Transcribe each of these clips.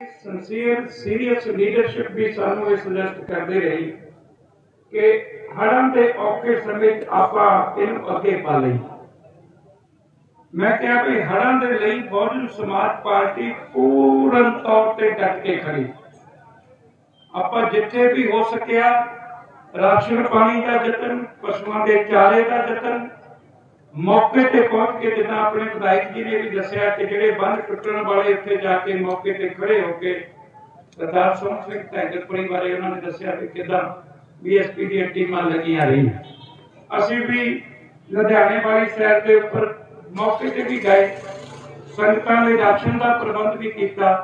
Sincere serious leadership ਵੀ ਸਾਨੂੰ ਇਹ suggest ਕਰਦੇ ਰਹੀ ਕਿ ਹੜ੍ਹਾਂ ਦੇ ਔਖੇ ਸਮੇਂ ਆਪਾਂ ਇਹਨੂੰ ਅੱਗੇ ਪਾ ਲਈ ਮੈਂ ਕਿਹਾ ਵੀ ਹੜ੍ਹਾਂ ਦੇ ਲਈ ਬਹੁਜਨ ਸਮਾਜ ਪਾਰਟੀ ਪੂਰਨ ਤੌਰ ਤੇ ਡਟ ਕੇ ਖੜੀ। ਆਪਾਂ ਜਿੱਥੇ ਵੀ ਹੋ ਸਕਿਆ ਰਾਸ਼ਨ ਪਾਣੀ ਦਾ ਯਤਨ ਪਸ਼ੂਆਂ ਦੇ ਚਾਰੇ ਦਾ ਯਤਨ ਮੌਕੇ ਤੇ ਪਹੁੰਚ ਕੇ ਜਿੱਦਾਂ ਆਪਣੇ ਵਿਧਾਇਕ ਜੀ ਨੇ ਵੀ ਦੱਸਿਆ ਕਿ ਜਿਹੜੇ ਬੰਦ ਟੁੱਟਣ ਵਾਲੇ ਉੱਥੇ ਜਾ ਕੇ ਮੌਕੇ ਤੇ ਖੜੇ ਹੋ ਕੇ ਸਰਦਾਰ ਸੋਹਣ ਸਿੰਘ ਟੈਂਗਰਪੁਰੀ ਬਾਰੇ ਉਹਨਾਂ ਨੇ ਦੱਸਿਆ ਕਿ ਕਿਦਾਂ ਬੀਐਸਪੀ ਦੀਆਂ ਟੀਮਾਂ ਲੱਗੀਆਂ ਰਹੀਆਂ। ਅਸੀਂ ਵੀ ਲੁਧਿਆਣੇ ਵਾਲੀ ਸਾਈਡ ਦੇ ਉੱਪਰ ਮੌਕੇ ਤੇ ਵੀ ਗਏ। ਸੰਗਤਾਂ ਲਈ ਰਾਸ਼ਨ ਦਾ ਪ੍ਰਬੰਧ ਵੀ ਕੀਤਾ,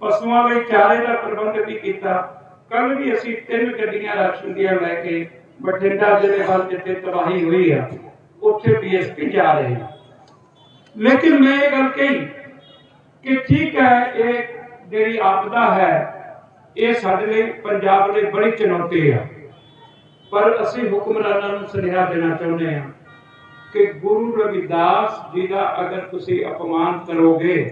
ਪਸ਼ੂਆਂ ਲਈ ਚਾਰੇ ਦਾ ਪ੍ਰਬੰਧ ਵੀ ਕੀਤਾ। ਕੱਲ ਵੀ ਅਸੀਂ ਤਿੰਨ ਗੱਡੀਆਂ ਰਾਸ਼ਨ ਦੀਆਂ ਲੈ ਕੇ ਬਠਿੰਡਾ ਜ਼ਿਲ੍ਹੇ ਵੱਲ ਜਿੱਥੇ ਤਬਾਹੀ ਹੋਈ ਆ। ਉੱਥੇ ਬੀਐਸਪੀ ਜਾ ਰਹੇ ਲੇਕਿਨ ਮੈਂ ਇਹ ਗੱਲ ਕਹੀ ਕਿ ਠੀਕ ਹੈ, ਇਹ ਜਿਹੜੀ ਆਪਦਾ ਹੈ, ਇਹ ਸਾਡੇ ਲਈ, ਪੰਜਾਬ ਲਈ ਬੜੀ ਚੁਣੌਤੀ ਆ। ਪਰ ਅਸੀਂ ਹੁਕਮਰਾਨਾਂ ਨੂੰ ਸੁਨੇਹਾ ਦੇਣਾ ਚਾਹੁੰਦੇ ਹਾਂ ਕਿ ਗੁਰੂ ਰਵਿਦਾਸ ਜੀ ਦਾ ਅਗਰ ਤੁਸੀਂ ਅਪਮਾਨ ਕਰੋਗੇ,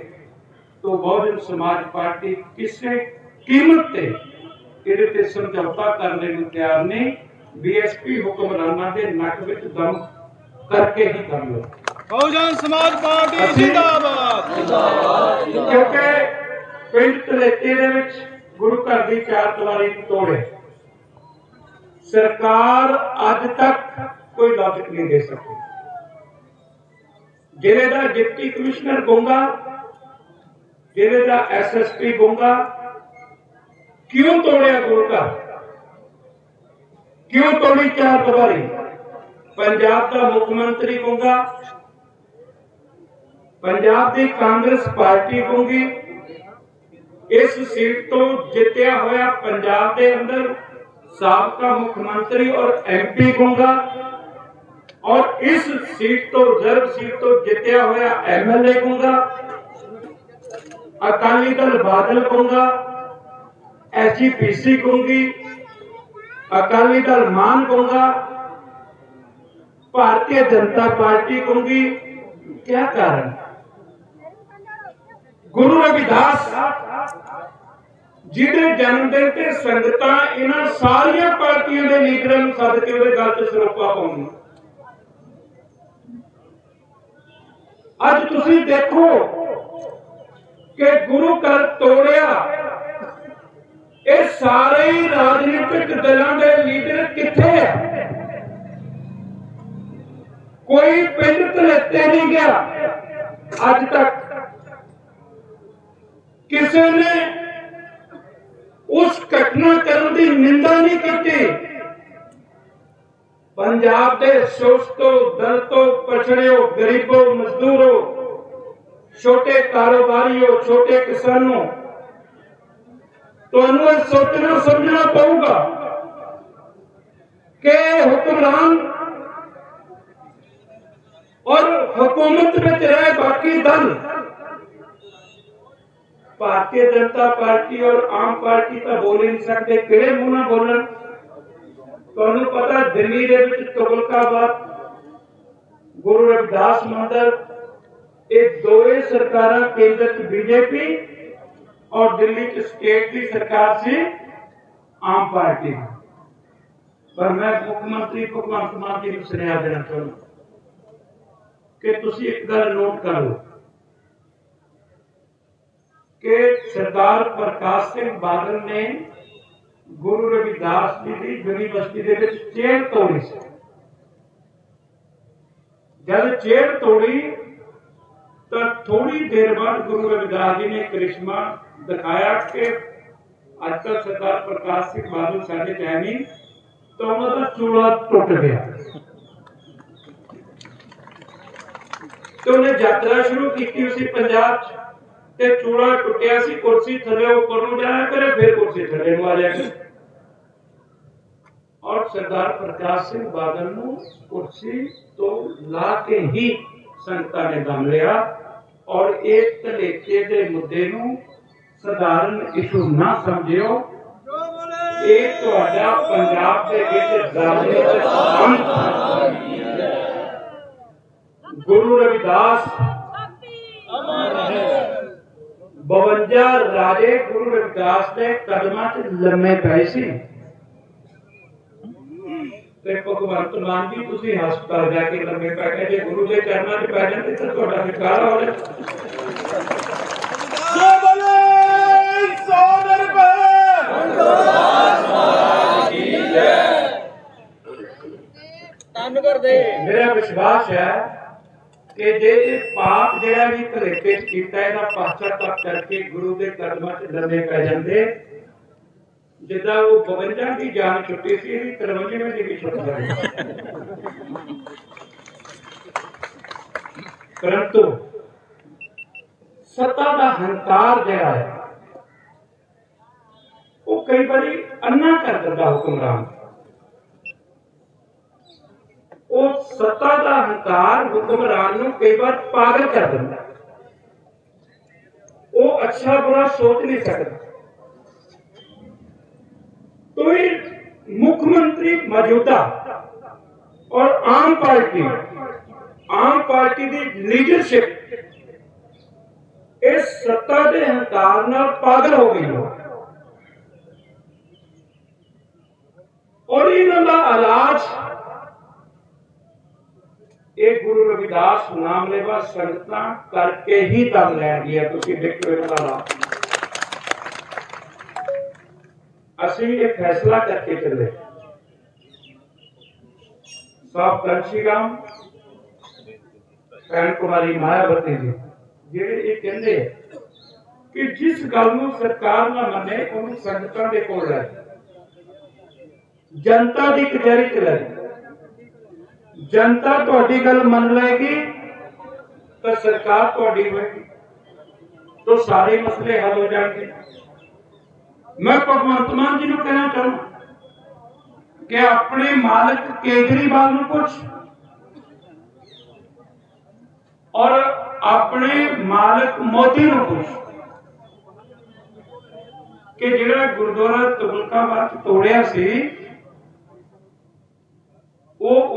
ਤਾਂ ਬਹੁਜਨ ਸਮਾਜ ਪਾਰਟੀ ਕਿਸੇ ਕੀਮਤ ਤੇ ਇਹਦੇ ਤੇ ਸਮਝੌਤਾ ਕਰਨ ਨੂੰ ਤਿਆਰ ਨਹੀਂ। ਬੀਐਸਪੀ ਹੁਕਮਰਾਨਾਂ ਦੇ ਨੱਕ ਵਿੱਚ ਦਮ ਕਰਕੇ ਹੀ ਕਰ ਲਓ। ਬਹੁਜਨ ਸਮਾਜ ਪਾਰਟੀ ਅਸੀਂ- ਜਿੰਦਾਬਾਦ। ਕਿਉਂਕਿ ਪਿੰਡ ਤਲੇਕੇ ਦੇ ਵਿੱਚ ਗੁਰੂ ਘਰ ਦੀ ਚਾਰ ਦੀਵਾਰੀ ਤੋੜੇ ਸਰਕਾਰ ਅੱਜ ਤੱਕ ਕੋਈ ਲਾਜਿਕ ਨਹੀਂ ਦੇ ਸਕੀ। ਜ਼ਿਲ੍ਹੇ ਦਾ ਡਿਪਟੀ ਕਮਿਸ਼ਨਰ ਗੁੰਗਾ ਜ਼ਿਲ੍ਹੇ ਦਾ ਐਸਐਸਪੀ ਗੁੰਗਾ ਕਿਉਂ ਤੋੜਿਆ ਗੁਰੂ ਘਰ? ਕਿਉਂ ਤੋੜੀ ਚਾਰ ਦੀਵਾਰੀ? ਪੰਜਾਬ ਦਾ ਮੁੱਖ ਮੰਤਰੀ ਗੁੰਗਾ ਪੰਜਾਬ ਦੀ ਕਾਂਗਰਸ ਪਾਰਟੀ ਹੋਊਗੀ, ਇਸ ਸੀਟ ਤੋਂ ਜਿੱਤਿਆ ਹੋਇਆ ਪੰਜਾਬ ਦੇ ਅੰਦਰ ਸਾਬਕਾ ਮੁੱਖ ਮੰਤਰੀ ਔਰ ਐਮਪੀ ਹੋਊਗਾ ਔਰ ਇਸ ਸੀਟ ਤੋਂ, ਰਿਜ਼ਰਵ ਸੀਟ ਤੋਂ ਜਿੱਤਿਆ ਹੋਇਆ ਐਮਐਲਏ ਹੋਊਗਾ, ਅਕਾਲੀ ਦਲ ਬਾਦਲ ਹੋਊਗਾ ਐਸਜੀਪੀਸੀ ਹੋਊਗੀ, ਅਕਾਲੀ ਦਲ ਮਾਨ ਹੋਊਗਾ ਭਾਰਤੀ ਜਨਤਾ ਪਾਰਟੀ ਹੋਊਗੀ ਕੀ ਕਾਰਨ? ਗੁਰੂ ਰਵਿਦਾਸ ਜਿਹਦੇ ਜਨਮ ਦਿਨ ਤੇ ਸੰਗਤਾਂ ਇਹਨਾਂ ਸਾਰੀਆਂ ਪਾਰਟੀਆਂ ਦੇ ਲੀਡਰਾਂ ਨੂੰ ਸੱਦ ਕੇ ਉਹਦੇ ਗੱਲ ਤੇ ਸਰੋਪਾ ਪਾਉਂਦੀਆਂ। ਅੱਜ ਤੁਸੀਂ ਦੇਖੋ ਕਿ ਗੁਰੂ ਘਰ ਤੋੜਿਆ, ਇਹ ਸਾਰੇ ਰਾਜਨੀਤਿਕ ਦਲਾਂ ਦੇ ਲੀਡਰ ਕਿੱਥੇ ਆ? ਕੋਈ ਪਿੰਡ ਤਲੇਤੇ ਨਹੀਂ ਗਿਆ। ਅੱਜ ਤੱਕ ਕਿਸੇ ਨੇ ਉਸ ਘਟਨਾ ਕਰਨ ਦੀ ਨਿੰਦਾ ਨਹੀਂ ਕੀਤੀ। ਪੰਜਾਬ ਦੇ ਸ਼ੋਸ਼ਤੋ ਦਲਤੋ ਪਛੜਿਓ, ਗਰੀਬੋ, ਮਜ਼ਦੂਰੋ, ਛੋਟੇ ਕਾਰੋਬਾਰੀਓ, ਛੋਟੇ ਕਿਸਾਨੋ, ਤੁਹਾਨੂੰ ਇਹ ਸੋਚਣਾ ਸਮਝਣਾ ਪਊਗਾ ਕਿ ਹੁਕਮਰਾਨ ਔਰ ਹਕੂਮਤ ਵਿੱਚ ਰਹੇ ਬਾਕੀ ਦਲ ਭਾਰਤੀ ਜਨਤਾ ਪਾਰਟੀ ਔਰ ਆਮ ਪਾਰਟੀ ਤਾਂ ਬੋਲ ਹੀ ਨਹੀਂ ਸਕਦੇ, ਕਿਹੜੇ ਮੂੰਹ ਨਾਲ ਬੋਲਣ? ਤੁਹਾਨੂੰ ਪਤਾ ਦਿੱਲੀ ਦੇ ਵਿੱਚ ਤੁਗਲਕਾਬਾਦ ਗੁਰੂ ਰਵਿਦਾਸ ਮੰਦਰ, ਇਹ ਦੋਵੇਂ ਸਰਕਾਰਾਂ ਕੇਂਦਰ ਚ ਬੀਜੇਪੀ ਔਰ ਦਿੱਲੀ ਚ ਸਟੇਟ ਦੀ ਸਰਕਾਰ ਸੀ, ਆਮ ਪਾਰਟੀ। ਪਰ ਮੈਂ ਮੁੱਖ ਮੰਤਰੀ ਭਗਵੰਤ ਮਾਨ ਜੀ ਨੂੰ ਸੁਨੇਹਾ ਦੇਣਾ ਚਾਹੁੰਦਾ। ਕਿ ਤੁਸੀਂ ਇੱਕ ਗੱਲ ਨੋਟ ਕਰੋ ਲਓ ਕਿ ਸਰਦਾਰ ਪ੍ਰਕਾਸ਼ ਸਿੰਘ ਬਾਦਲ ਨੇ ਗੁਰੂ ਰਵਿਦਾਸ ਜੀ ਦੀ ਯੂਨੀਵਰਸਿਟੀ ਦੇ ਵਿੱਚ ਚੇਅਰ ਤੋੜੀ ਸੀ। ਜਦ ਚੇਅਰ ਤੋੜੀ, ਤਾਂ ਥੋੜੀ ਦੇਰ ਬਾਅਦ ਗੁਰੂ ਰਵਿਦਾਸ ਜੀ ਨੇ ਕ੍ਰਿਸ਼ਮਾ ਦਿਖਾਇਆ ਕਿ ਅੱਜ ਤੱਕ ਸਰਦਾਰ ਪ੍ਰਕਾਸ਼ ਸਿੰਘ ਬਾਦਲ ਸਾਡੇ ਚ ਹੈ ਤਾਂ ਉਹਨਾਂ ਦਾ ਚੂੜਾ ਟੁੱਟ ਗਿਆ। ਤੇ ਉਹਨੇ ਯਾਤਰਾ ਸ਼ੁਰੂ ਕੀਤੀ ਸੀ ਪੰਜਾਬ 'ਚ ਤੇ ਚੂੜਾ ਟੁੱਟਿਆ ਸੀ, ਕੁਰਸੀ ਥੱਲੇ ਉੱਪਰ ਨੂੰ ਜਾਇਆ ਕਰੇ, ਫਿਰ ਕੁਰਸੀ ਥੱਲੇ ਨੂੰ ਆ ਜਾਇਆ ਕਰੇ। ਔਰ ਸਰਦਾਰ ਪ੍ਰਕਾਸ਼ ਸਿੰਘ ਬਾਦਲ ਨੂੰ ਕੁਰਸੀ ਤੋਂ ਲਾ ਕੇ ਹੀ ਸੰਗਤਾਂ ਨੇ ਦਮ ਲਿਆ ਔਰ ਇਹ ਧਲੇਕੇ ਦੇ ਮੁੱਦੇ ਨੂੰ ਸਧਾਰਨ ਇਸ਼ੂ ਨਾ ਸਮਝਿਓ। ਇਹ ਤੁਹਾਡਾ ਪੰਜਾਬ ਦੇ ਵਿੱਚ ਰਾਜਨੀਤਿਕ ਅੰਤ ਗੁਰੂ ਰਵਿਦਾਸ 52 ਰਾਜੇ ਗੁਰੂ ਰਵਿਦਾਸ ਦੇ ਕਦਮਾਂ 'ਚ ਲੰਮੇ ਪਏ ਸੀ। ਤੇ ਭਗਵੰਤ ਮਾਨ ਜੀ ਤੁਸੀਂ ਹਸਪਤਾਲ ਜਾ ਕੇ ਲੰਮੇ ਪੈ ਕੇ ਜੇ ਗੁਰੂ ਦੇ ਚਰਨਾਂ 'ਚ ਪੈ ਜਾਂਦੇ ਤਾਂ ਤੁਹਾਡਾ ਵਿਕਾਰ ਹੋ ਜੋ ਬਲੇ ਸੋ ਨਿਰਭੈ ਧੰਨ ਕਰਦੇ ਮੇਰਾ ਵਿਸ਼ਵਾਸ ਹੈ ਕਿ ਜੇ ਪਾਪ ਜਿਹੜਾ ਵੀ ਭਲੇਖੇ ਕੀਤਾ, ਇਹਦਾ ਪਛਤਾਪ ਕਰਕੇ ਗੁਰੂ ਦੇ ਕਦਮਾਂ 'ਚ ਲੰਮੇ ਪੈ ਜਾਂਦੇ। ਜਿੱਦਾਂ ਉਹ 52 ਦੀ ਜਾਨ ਛੁੱਟੀ ਸੀ, ਇਹਦੀ 53ਵੇਂ ਦੀ ਵੀ ਛੁੱਟ ਜਾਣੀ ਪਰੰਤੂ ਸੱਤਾ ਦਾ ਹੰਕਾਰ ਜਿਹੜਾ ਹੈ, ਉਹ ਕਈ ਵਾਰੀ ਅੰਨਾ ਕਰ ਦਿੰਦਾ ਹੁਕਮਰਾਨ ਉਹ ਸੱਤਾ ਦਾ ਹੰਕਾਰ ਹੁਕਮਰਾਨ ਨੂੰ ਕਈ ਵਾਰ ਪਾਗਲ ਕਰ ਦਿੰਦਾ ਉਹ ਅੱਛਾ ਬੁਰਾ ਸੋਚ ਨਹੀਂ ਸਕਦਾ। ਕੋਈ ਮੁੱਖ ਮੰਤਰੀ ਮੌਜੂਦਾ ਔਰ ਆਮ ਪਾਰਟੀ ਆਮ ਪਾਰਟੀ ਦੀ ਲੀਡਰਸ਼ਿਪ ਇਸ ਸੱਤਾ ਦੇ ਹੰਕਾਰ ਨਾਲ ਪਾਗਲ ਹੋ ਗਈ ਹੈ। ਔਰ ਇਹਨਾਂ ਦਾ ਇਲਾਜ ਇਹ ਗੁਰੂ ਰਵਿਦਾਸ ਨਾਮ ਲੈਵਾ ਸੰਗਤਾਂ ਕਰਕੇ ਹੀ ਦਮ ਲੈਣ ਤੁਸੀਂ ਦੇਖੋ ਇਹਨਾਂ ਦਾ ਅਸੀਂ ਇਹ ਫੈਸਲਾ ਕਰਕੇ ਚੱਲੇ। ਸਾਬ ਕੰਸ਼ੀਰਾਮ ਭੈਣ ਕੁਮਾਰੀ ਮਾਇਆਵਤੀ ਜੀ, ਜਿਹੜੇ ਇਹ ਕਹਿੰਦੇ ਕਿ ਜਿਸ ਗੱਲ ਨੂੰ ਸਰਕਾਰ ਨਾ ਮੰਨੇ, ਉਹਨੂੰ ਸੰਗਤਾਂ ਦੇ ਕੋਲ ਲੈ ਜਨਤਾ ਦੀ ਕਚਹਿਰੀ ਚ ਲੈ ਜਾਓ। ਜਨਤਾ ਤੁਹਾਡੀ ਗੱਲ ਮੰਨ ਲਏਗੀ ਤਾਂ ਸਰਕਾਰ ਤੁਹਾਡੀ ਹੋਏਗੀ ਤਾਂ ਸਾਰੇ ਮਸਲੇ ਹੱਲ ਹੋ ਜਾਣਗੇ। ਮੈਂ ਭਗਵੰਤ ਮਾਨ ਜੀ ਨੂੰ ਕਹਿਣਾ ਚਾਹੁੰਦਾ ਕਿ ਆਪਣੇ ਮਾਲਕ ਕੇਜਰੀਵਾਲ ਨੂੰ ਪੁੱਛ। ਔਰ ਆਪਣੇ ਮਾਲਕ ਮੋਦੀ ਨੂੰ ਪੁੱਛ ਕਿ ਜਿਹੜਾ ਗੁਰਦੁਆਰਾ ਤਬਲਕਾ ਚ ਤੋੜਿਆ ਸੀ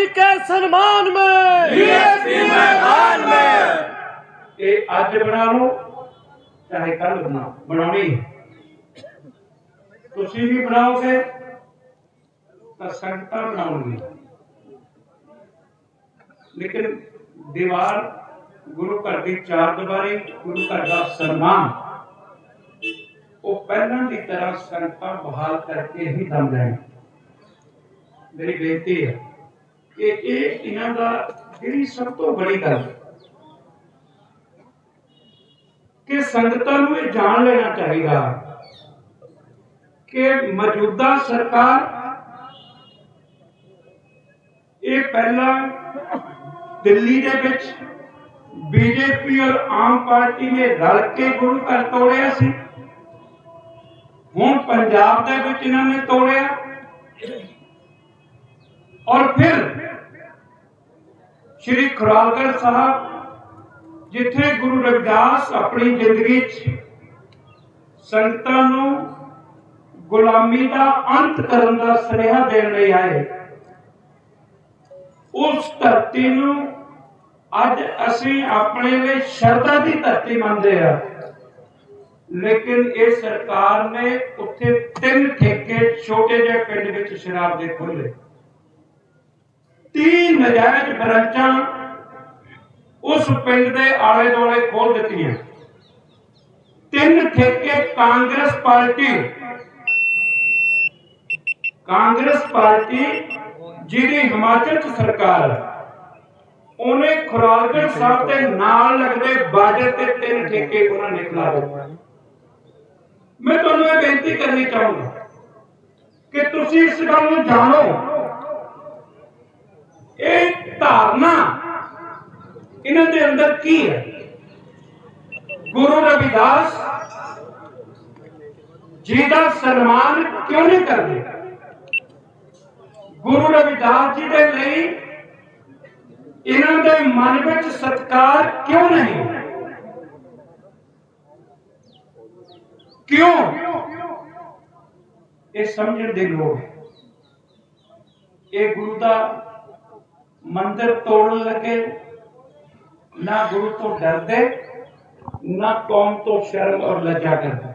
रविदास जी के सम्मान में बीएसपी मैदान में ਇਹ ਅੱਜ ਬਣਾ ਲਓ ਚਾਹੇ ਕੱਲ ਬਣਾਓ ਬਣਾਉਣੀ ਹੈ। ਤੁਸੀਂ ਵੀ ਬਣਾਓਗੇ ਤਾਂ ਸੰਗਤਾਂ ਬਣਾਉਣਗੀਆਂ ਲੇਕਿਨ ਦੀਵਾਰ ਗੁਰੂ ਘਰ ਦੀ ਚਾਰ ਦੀਵਾਰੀ ਗੁਰੂ ਘਰ ਦਾ ਸਨਮਾਨ ਉਹ ਪਹਿਲਾਂ ਦੀ ਤਰ੍ਹਾਂ ਸੰਗਤਾਂ ਬਹਾਲ ਕਰਕੇ ਹੀ ਦਮ ਲੈਣ ਮੇਰੀ ਬੇਨਤੀ ਹੈ ਕਿ ਇਹ ਇਹਨਾਂ ਦਾ ਜਿਹੜੀ ਸਭ ਤੋਂ ਬੜੀ ਗੱਲ ਹੈ ਕਿ ਸੰਗਤਾਂ ਨੂੰ ਇਹ ਜਾਣ ਲੈਣਾ ਚਾਹੀਦਾ ਕਿ ਮੌਜੂਦਾ ਸਰਕਾਰ ਇਹ ਪਹਿਲਾਂ ਦਿੱਲੀ ਦੇ ਵਿੱਚ ਬੀਜੇਪੀ ਔਰ ਆਮ ਪਾਰਟੀ ਨੇ ਰਲ ਕੇ ਗੁਰੂ ਘਰ ਤੋੜਿਆ ਸੀ। ਹੁਣ ਪੰਜਾਬ ਦੇ ਵਿੱਚ ਇਹਨਾਂ ਨੇ ਤੋੜਿਆ। ਔਰ ਫਿਰ ਸ਼੍ਰੀ ਖੁਰਾਲਗੜ੍ਹ ਸਾਹਿਬ, ਜਿੱਥੇ ਗੁਰੂ ਰਵਿਦਾਸ ਆਪਣੀ ਜ਼ਿੰਦਗੀ 'ਚ ਸੰਗਤਾਂ ਨੂੰ ਗੁਲਾਮੀ ਦਾ ਅੰਤ ਕਰਨ ਦਾ ਸੁਨੇਹਾ ਦੇਣ ਲਈ ਆਏ। ਉਸ ਧਰਤੀ ਨੂੰ ਅੱਜ ਅਸੀਂ ਆਪਣੇ ਲਈ ਸ਼ਰਧਾ ਦੀ ਧਰਤੀ ਮੰਨਦੇ ਆ ਲੇਕਿਨ ਇਹ ਸਰਕਾਰ ਨੇ ਉੱਥੇ ਤਿੰਨ ਠੇਕੇ ਛੋਟੇ ਜਿਹੇ ਪਿੰਡ ਵਿੱਚ ਸ਼ਰਾਬ ਦੇ ਖੋਲੇ 30 ਨਜਾਇਜ਼ ਬ੍ਰਾਂਚਾਂ ਉਸ ਪਿੰਡ ਦੇ ਆਲੇ ਦੁਆਲੇ ਖੋਲ ਦਿੱਤੀਆਂ ਤਿੰਨ ਠੇਕੇ ਕਾਂਗਰਸ ਪਾਰਟੀ ਕਾਂਗਰਸ ਪਾਰਟੀ ਜਿਹਦੀ ਹਿਮਾਚਲ ਚ ਸਰਕਾਰ ਉਹਨੇ ਖੁਰਾਲਗੜ੍ਹ ਸਾਹਿਬ ਦੇ ਨਾਲ ਲੱਗਦੇ ਬਾਰਡਰ ਤੇ ਤਿੰਨ ਠੇਕੇ ਉਹਨਾਂ ਨੇ ਖੁਲਾ ਦਿੱਤੇ ਮੈਂ ਤੁਹਾਨੂੰ ਇਹ ਬੇਨਤੀ ਕਰਨੀ ਚਾਹੂੰਗਾ ਕਿ ਤੁਸੀਂ ਇਸ ਗੱਲ ਨੂੰ ਜਾਣੋ ਇਹ ਧਾਰਨਾ ਇਹਨਾਂ ਦੇ ਅੰਦਰ ਕੀ ਹੈ ਗੁਰੂ ਰਵਿਦਾਸ ਜੀ ਦਾ ਸਨਮਾਨ ਕਿਉਂ ਨਹੀਂ ਕਰਦੇ ਗੁਰੂ ਰਵਿਦਾਸ ਜੀ ਦੇ ਲਈ ਇਹਨਾਂ ਦੇ ਮਨ ਵਿੱਚ ਸਤਕਾਰ ਕਿਉਂ ਨਹੀਂ ਕਿਉਂ ਇਹ ਸਮਝਣ ਦੇ ਲੋੜ ਇਹ ਗੁਰੂ ਦਾ ਮੰਦਿਰ ਤੋੜਨ ਲੱਗੇ ਨਾ ਗੁਰੂ ਤੋਂ ਡਰਦੇ ਨਾ ਕੌਮ ਤੋਂ ਸ਼ਰਮ ਔਰ ਲੱਜਾ ਕਰਦੇ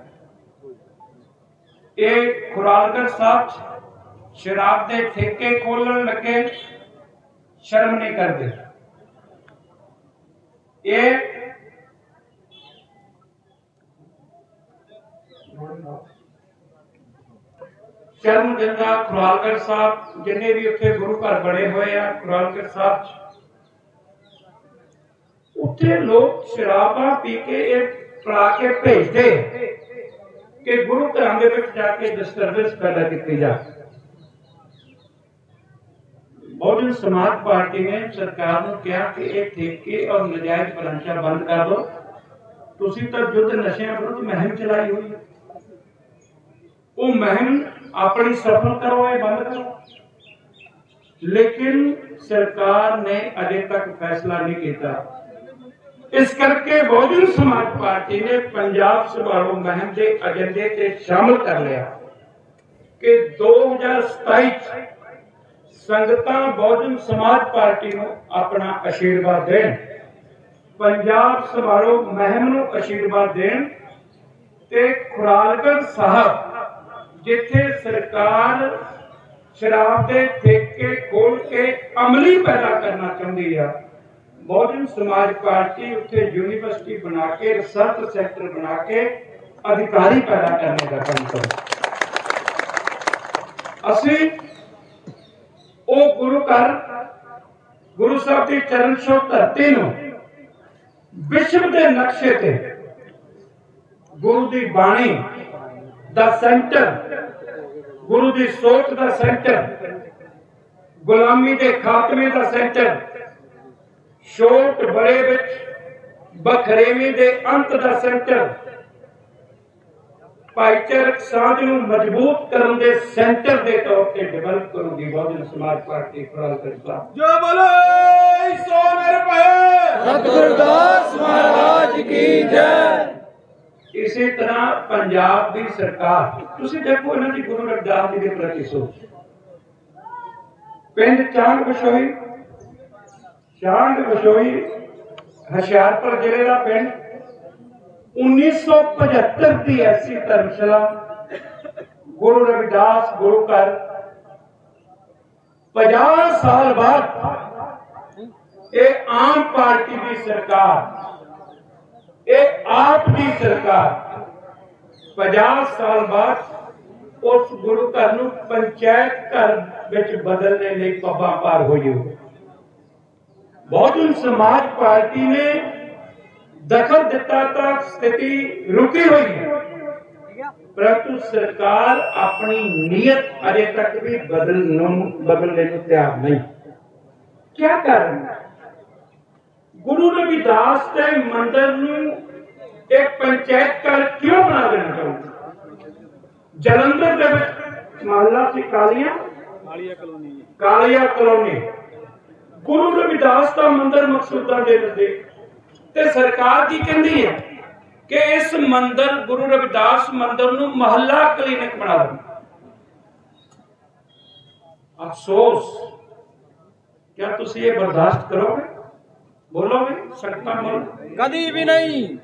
ਇਹ ਖੁਰਾਲਗੜ ਸਾਹਿਬ 'ਚ ਸ਼ਰਾਬ ਦੇ ਠੇਕੇ ਖੋਲਣ ਲੱਗੇ ਸ਼ਰਮ ਨਹੀਂ ਕਰਦੇ ਇਹ ਚਰਨ ਗੰਗਾ ਖੁਰਾਲਗੜ ਸਾਹਿਬ ਜਿੰਨੇ ਵੀ ਉੱਥੇ ਗੁਰੂ ਘਰ ਬਣੇ ਹੋਏ ਆ ਖੁਰਾਲਗੜ ਸਾਹਿਬ 'ਚ ਉੱਥੇ ਲੋਕ ਸ਼ਰਾਬਾਂ ਪੀ ਕੇ ਇਹ ਫੜਾ ਕੇ ਭੇਜਦੇ ਕਿ ਗੁਰੂ ਘਰਾਂ ਦੇ ਵਿੱਚ ਜਾ ਕੇ ਡਿਸਟਰਬੈਂਸ ਪੈਦਾ ਕੀਤੀ ਜਾ ਬਹੁਜਨ ਸਮਾਜ ਪਾਰਟੀ ਨੇ ਸਰਕਾਰ ਨੂੰ ਕਿਹਾ ਕਿ ਇਹ ਠੇਕੇ ਔਰ ਨਜਾਇਜ਼ ਬਰਾਂਚਾਂ ਬੰਦ ਕਰ ਦਿਓ ਤੁਸੀਂ ਤਾਂ ਯੁੱਧ ਨਸ਼ਿਆਂ ਵਿਰੁੱਧ ਮੁਹਿੰਮ ਚਲਾਈ ਹੋਈ ਹੈ ਉਹ ਮੁਹਿੰਮ ਆਪਣੀ ਸਫਲ ਕਰੋ ਇਹ ਬੰਦ ਕਰੋ। ਲੇਕਿਨ ਸਰਕਾਰ ਨੇ ਅਜੇ ਤੱਕ ਫੈਸਲਾ ਨਹੀਂ ਕੀਤਾ। ਇਸ ਕਰਕੇ ਬਹੁਜਨ ਸਮਾਜ ਪਾਰਟੀ ਨੇ ਪੰਜਾਬ ਸੰਭਾਲੋ ਮੁਹਿੰਮ ਦੇ ਏਜੰਡੇ ਤੇ ਸ਼ਾਮਲ ਕਰ ਲਿਆ ਕਿ 2027 ਚ ਸੰਗਤਾਂ ਬਹੁਜਨ ਸਮਾਜ ਪਾਰਟੀ ਨੂੰ ਆਪਣਾ ਅਸ਼ੀਰਵਾਦ ਦੇਣ, ਪੰਜਾਬ ਸੰਭਾਲੋ ਮਹਿਮ ਨੂੰ ਅਸ਼ੀਰਵਾਦ ਦੇਣ ਤੇ ਖੁਰਾਲਗੜ ਸਾਹਿਬ ਜਿੱਥੇ ਸਰਕਾਰ ਸ਼ਰਾਬ ਦੇ ਠੇਕੇ ਖੋਲ ਕੇ ਅਮਲੀ ਪੈਦਾ ਕਰਨਾ ਚਾਹੁੰਦੀ ਆ, ਬਹੁਜਨ ਸਮਾਜ ਪਾਰਟੀ ਉੱਥੇ ਯੂਨੀਵਰਸਿਟੀ ਬਣਾ ਕੇ, ਰਿਸਰਚ ਸੈਂਟਰ ਬਣਾ ਕੇ ਅਧਿਕਾਰੀ ਪੈਦਾ ਕਰਨੇ ਦਾ ਕੰਮ ਕਰੂ। ਅਸੀਂ ਉਹ ਗੁਰੂ ਘਰ, ਗੁਰੂ ਸਾਹਿਬ ਦੀ ਚਰਨ ਛੋਹ ਧਰਤੀ ਨੂੰ ਵਿਸ਼ਵ ਦੇ ਨਕਸ਼ੇ ਤੇ ਗੁਰੂ ਦੀ ਬਾਣੀ ਦਾ ਸੈਂਟਰ ਗੁਰੂ ਦੀ ਸੋਚ ਦਾ ਸੈਂਟਰ ਗੁਲਾਮੀ ਦੇ ਖਾਤਮੇ ਦਾ ਸੈਂਟਰ ਛੋਟ ਬੜੇ ਵਿੱਚ ਬਖਰੇਵੀ ਦੇ ਅੰਤ ਦਾ ਸੈਂਟਰ ਭਾਈਚਾਰਕ ਸਾਂਝ ਨੂੰ ਮਜ਼ਬੂਤ ਕਰਨ ਦੇ ਸੈਂਟਰ ਦੇ ਤੌਰ ਤੇ ਡਿਵੈਲਪ ਕਰੂਗੀ ਬਹੁਜਨ ਸਮਾਜ ਪਾਰਟੀ ਫਰਾਲ ਕਰਦਾ ਜੋ ਬੋਲੇ ਸੋ ਮੇਰੇ ਪਏ ਸਤਿਗੁਰਦਾਸ ਮਹਾਰਾਜ ਕੀ ਜੈ। ਇਸੇ ਤਰ੍ਹਾਂ ਪੰਜਾਬ ਦੀ ਸਰਕਾਰ, ਤੁਸੀਂ ਦੇਖੋ ਇਹਨਾਂ ਦੀ ਗੁਰੂ ਰਵਿਦਾਸ ਜੀ ਦੇ ਪ੍ਰਤੀ ਸੋਚ। ਪਿੰਡ ਚਾਂਗ ਬਸ਼ੋਈ ਚਾਂਗ ਬਸ਼ੋਈ ਹੁਸ਼ਿਆਰਪੁਰ ਜ਼ਿਲ੍ਹੇ ਦਾ ਪਿੰਡ 1975 ਦੀ ਐਸੀ ਧਰਮਸ਼ਾਲਾ, ਗੁਰੂ ਰਵਿਦਾਸ ਗੁਰੂ ਘਰ। 50 ਸਾਲ ਬਾਅਦ ਇਹ ਆਮ ਪਾਰਟੀ ਦੀ ਸਰਕਾਰ ਇਹ ਆਪ ਦੀ ਸਰਕਾਰ। 50 ਸਾਲ ਬਾਅਦ ਉਸ ਗੁਰੂ ਘਰ ਨੂੰ ਪੰਚਾਇਤ ਘਰ ਵਿੱਚ ਬਦਲਣੇ ਲਈ ਪੱਬਾਂ ਪਾਰ ਹੋਈ ਹੋ ਬਹੁਜਨ ਸਮਾਜ ਪਾਰਟੀ ਨੇ ਦਖਲ ਦਿੱਤਾ ਤਾਂ ਸਥਿਤੀ ਰੁਕੀ ਹੋਈ ਹੈ। ਪਰੰਤੂ ਸਰਕਾਰ ਆਪਣੀ ਨੀਅਤ ਅਜੇ ਤੱਕ ਵੀ ਬਦਲ ਨੂੰ ਬਦਲਣੇ ਨੂੰ ਤਿਆਰ ਨਹੀਂ। ਕੀ ਕਾਰਨ ਗੁਰੂ ਰਵਿਦਾਸ ਦੇ ਮੰਦਰ ਨੂੰ ਇੱਕ ਪੰਚਾਇਤ ਘਰ ਕਿਉਂ ਬਣਾ ਦੇਣਾ ਚਾਹੁੰਦੇ? ਜਲੰਧਰ ਦੇ ਵਿੱਚ ਮਹੱਲਾ ਸੀ ਕਾਲੀਆਂ ਕਾਲੀਆ ਕਲੋਨੀ। ਗੁਰੂ ਰਵਿਦਾਸ ਦਾ ਮੰਦਰ ਮਕਸੂਦਾਂ ਦੇ ਨਜ਼ਦੀਕ। ਤੇ ਸਰਕਾਰ ਕੀ ਕਹਿੰਦੀ ਹੈ ਕਿ ਇਸ ਮੰਦਰ ਗੁਰੂ ਰਵਿਦਾਸ ਮੰਦਰ ਨੂੰ ਮਹੱਲਾ ਕਲੀਨਿਕ ਬਣਾ ਦੋ ਅਫਸੋਸ। ਕਿਆ ਤੁਸੀਂ ਇਹ ਬਰਦਾਸ਼ਤ ਕਰੋਗੇ? ਬੋਲੋਗੇ? ਸੰਗਤਾਂ ਬੋਲ। ਕਦੀ ਵੀ ਨਹੀਂ।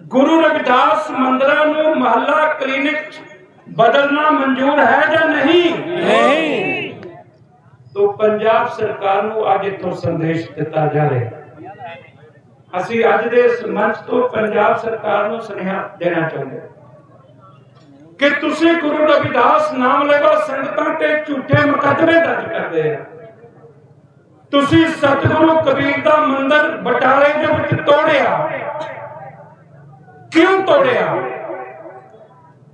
ਗੁਰੂ ਰਵਿਦਾਸ ਮੰਦਰਾਂ ਨੂੰ ਮਹੱਲਾ ਕਲੀਨਿਕ ਬਦਲਣਾ ਮਨਜ਼ੂਰ ਹੈ ਜਾਂ ਨਹੀਂ? ਨਹੀਂ। ਤੋਂ ਪੰਜਾਬ ਸਰਕਾਰ ਨੂੰ ਅੱਜ ਇੱਥੋਂ ਸੰਦੇਸ਼ ਦਿੱਤਾ ਜਾ ਰਿਹਾ। ਅਸੀਂ ਅੱਜ ਦੇ ਇਸ ਮੰਚ ਤੋਂ ਪੰਜਾਬ ਸਰਕਾਰ ਨੂੰ ਸੁਨੇਹਾ ਦੇਣਾ ਚਾਹੁੰਦੇ ਹਾਂ ਕਿ ਤੁਸੀਂ ਗੁਰੂ ਰਵਿਦਾਸ ਨਾਮ ਲੈਵਾ ਸੰਗਤਾਂ ਤੇ ਝੂਠੇ ਮੁਕੱਦਮੇ ਦਰਜ ਕਰਦੇ ਆ। ਤੁਸੀਂ ਸਤਿਗੁਰੂ ਕਬੀਰ ਦਾ ਮੰਦਿਰ ਬਟਾਲੇ ਦੇ ਵਿੱਚ ਤੋੜਿਆ। ਕਿਉਂ ਤੋੜਿਆ?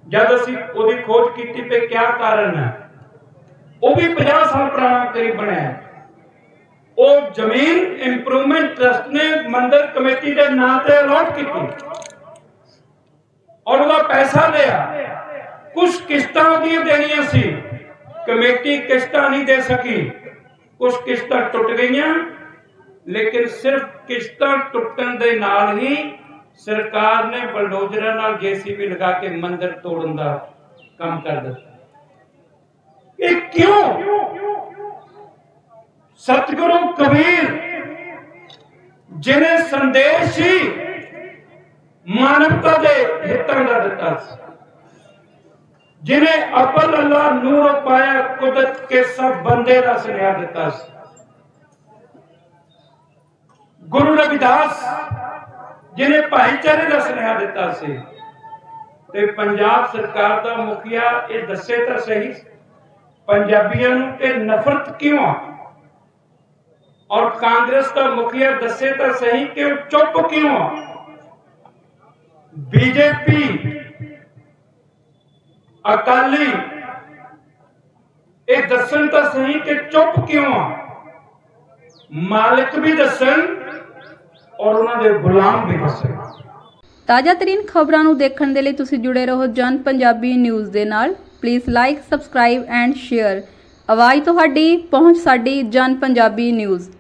ਜਦ ਅਸੀਂ ਉਹਦੀ ਖੋਜ ਕੀਤੀ ਤੇ ਕੀ ਕਾਰਨ ਹੈ, ਉਹ ਵੀ 50 ਸਾਲ ਪੁਰਾਣਾ ਕਰੀਬ ਬਣਿਆ ਉਹ ਜ਼ਮੀਨ ਇੰਪਰੂਵਮੈਂਟ ਟਰਸਟ ਨੇ ਮੰਦਿਰ ਕਮੇਟੀ ਦੇ ਨਾਂ ਤੇ ਅਲਾਟ ਕੀਤੀ। ਔਰ ਉਹਦਾ ਪੈਸਾ ਲਿਆ। ਕੁਝ ਕਿਸ਼ਤਾਂ ਦੀਆਂ ਦੇਣੀਆਂ ਸੀ। ਕਮੇਟੀ ਕਿਸ਼ਤਾਂ ਨਹੀਂ ਦੇ ਸਕੀ। ਕੁਝ ਕਿਸ਼ਤਾਂ ਟੁੱਟ ਗਈਆਂ, ਲੇਕਿਨ ਸਿਰਫ ਕਿਸ਼ਤਾਂ ਟੁੱਟਣ ਦੇ ਨਾਲ ਹੀ ਸਰਕਾਰ ਨੇ ਬਲਡੋਜ਼ਰਾਂ ਨਾਲ ਜੀਸੀਬੀ ਲਗਾ ਕੇ ਮੰਦਿਰ ਤੋੜਨ ਦਾ ਕੰਮ ਕਰ ਦਿੱਤਾ। ਇਹ ਕਿਉਂ? ਸਤਿਗੁਰੂ ਕਬੀਰ, ਜਿਹਨੇ ਸੰਦੇਸ਼ ਹੀ ਮਾਨਵਤਾ ਦੇ ਹਿੱਤਾਂ ਦਾ ਦਿੱਤਾ ਸੀ। ਜਿਨੇ ਅਪਲ ਅੱਲਾ ਨੂਰ ਪਾਇਆ, ਕੁਦਰਤ ਕੇ ਸਭ ਬੰਦੇ ਦਾ ਸੁਨੇਹਾ ਦਿੱਤਾ ਸੀ। ਗੁਰੂ ਰਵਿਦਾਸ ਜਿਨੇ ਭਾਈਚਾਰੇ ਦਾ ਸੁਨੇਹਾ ਦਿੱਤਾ ਸੀ ਤੇ ਪੰਜਾਬ ਸਰਕਾਰ ਦਾ ਮੁਖੀਆ ਇਹ ਦੱਸੇ ਤਾਂ ਸਹੀ। ਪੰਜਾਬੀਆਂ ਨੂੰ ਤੇ ਨਫ਼ਰਤ ਕਿਉਂ ਆ? ਔਰ ਕਾਂਗਰਸ ਦਾ ਮੁਖੀਆ ਦੱਸੇ ਤਾਂ ਸਹੀ ਕਿ ਉਹ ਚੁੱਪ ਕਿਉਂ ਆ? ਬੀਜੇਪੀ ਅਕਾਲੀ। ਇਹ ਦੱਸਣ ਤਾਂ ਸਹੀ ਕਿ ਚੁੱਪ ਕਿਉਂ ਆ? ਮਾਲਕ ਵੀ ਦੱਸਣ ਔਰ ਉਹਨਾਂ ਦੇ ਗੁਲਾਮ ਵੀ ਦੱਸਣ। ਤਾਜ਼ਾ ਤਰੀਨ ਖਬਰਾਂ ਨੂੰ ਦੇਖਣ ਦੇ ਲਈ ਤੁਸੀਂ ਜੁੜੇ ਰਹੋ ਜਨ ਪੰਜਾਬੀ ਨਿਊਜ਼ ਦੇ ਨਾਲ। Please like subscribe and share ਆਵਾਜ਼ ਤੁਹਾਡੀ, ਪਹੁੰਚ ਸਾਡੀ ਜਨ ਪੰਜਾਬੀ ਨਿਊਜ਼।